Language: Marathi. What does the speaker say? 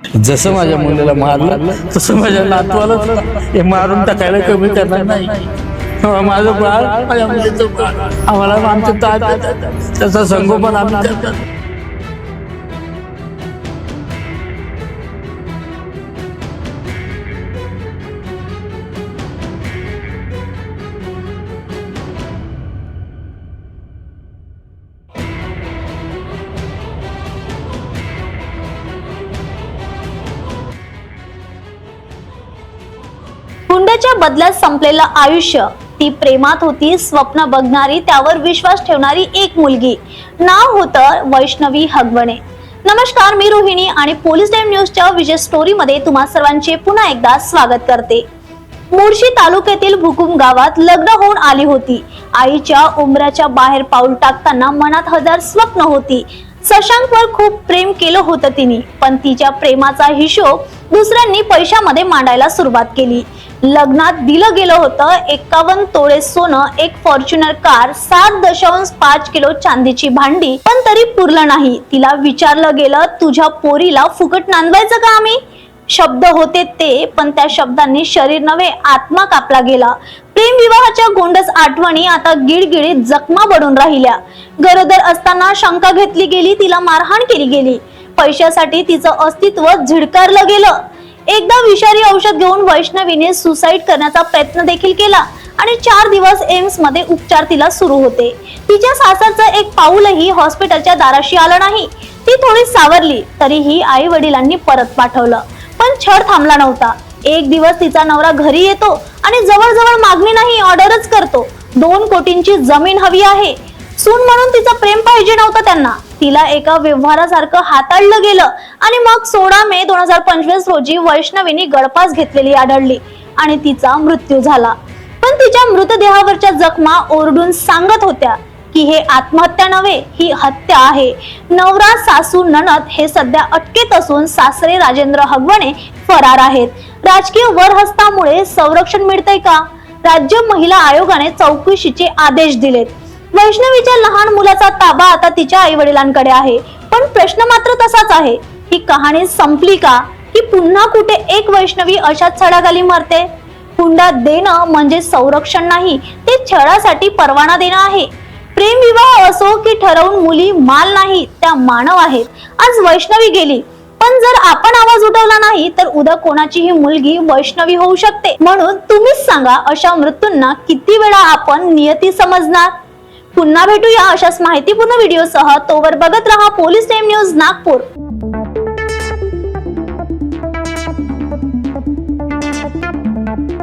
जसं माझ्या मुलीला मारलं तसं माझ्या नातवाला हे मारून टाकायला कमी करणार नाही. माझं बाळ माझ्या मुलीचं बाळ आम्हाला आमचं ताट त्याचा संगोपन आम्ही करतात हुंड्याच्या बदल्यात संपलेलं आयुष्य. ती प्रेमात होती स्वप्न बघणारी त्यावर विश्वास ठेवणारी एक मुलगी. नाव होतं वैष्णवी हगवणे. नमस्कार मी रोहिणी आणि पोलीस टाइम न्यूजच्या विजय स्टोरी मध्ये तुम्हा सर्वांचे पुन्हा एकदा स्वागत करते. मुळशी तालुक्यातील भुकुम गावात लग्न होऊन आली होती. आईच्या उमराच्या बाहेर पाऊल टाकताना मनात हजार स्वप्न होती. शशांकवर खूप प्रेम केलं होतं तिने पण तिच्या प्रेमाचा हिशोब दुसऱ्यांनी पैशामध्ये मांडायला सुरुवात केली. लग्नात दिलं गेलं होतं एकावन्न तोळे सोनं एक फॉर्च्युनर कार सात दशांश पाच किलो चांदीची भांडी. पण तरी पुरलं नाही. तिला विचारलं गेलं तुझ्या पोरीला फुकट नांदवायचं का आम्ही? शब्द होते ते पण त्या शब्दांनी शरीर नव्हे आत्मा कापला गेला. प्रेम विवाहाच्या गोंडस आठवणी आता गिळगिळीत जखमा बडून राहिल्या. गरोदर असताना शंका घेतली गेली तिला मारहाण केली गेली. पैशासाठी तिचं अस्तित्व झिडकारलं गेलं. एकदा विषारी औषध घेऊन वैष्णवीने सुसाईड करण्याचा प्रयत्न देखील केला आणि चार दिवस एम्समध्ये उपचार तिला सुरू होते. तिच्या सासरचं एक पाऊलही हॉस्पिटलच्या दाराशी आलं नाही. ती थोडी सावरली तरीही आई वडिलांनी परत पाठवलं. पण छळ थांबला नव्हता. एक दिवस तिचा नवरा घरी येतो आणि जवळजवळ मागणी नाही ऑर्डरच करतो. दोन कोटींची जमीन हवी आहे. सून म्हणून तिचं प्रेम पाहिजे नव्हतं त्यांना. तिला एका व्यवहारासारखं हाताळलं गेलं आणि मग सोळा मे दोन हजार पंचवीस रोजी वैष्णवीने गळपास घेतलेली आढळली आणि तिचा मृत्यू झाला. पण तिच्या मृतदेहावरच्या जखमा ओरडून सांगत होत्या की हे आत्महत्या नव्हे ही हत्या आहे. नवरा सासू ननद हे सध्या अटकेत असून सासरे राजेंद्र हगवणे फरार आहेत. राजकीय वरहस्तामुळे संरक्षण मिळतंय का? राज्य महिला आयोगाने चौकशीचे आदेश दिलेत. वैष्णवीच्या लहान मुलाचा ताबा आता तिच्या आई वडिलांकडे आहे. पण प्रश्न मात्र तसाच आहे. कहाणी संपली का? की पुन्हा कुठे एक वैष्णवी अशाच छळाखाली मरते? हुंडा देणं म्हणजे संरक्षण नाही ते छळासाठी परवाना देणं आहे. प्रेम विवाह असो की ठरवून मुली माल नाही त्या मानव आहेत. आज वैष्णवी गेली. पण जर आपण आवाज उठवला नाही तर उद्या कोणाचीही मुलगी वैष्णवी होऊ शकते. म्हणून तुम्हीच सांगा अशा मृत्यूंना किती वेळा आपण नियती समजणार? पुन्हा भेटूया अशाच माहितीपूर्ण व्हिडिओसह. तोवर बघत रहा पोलीस टाइम न्यूज नागपूर.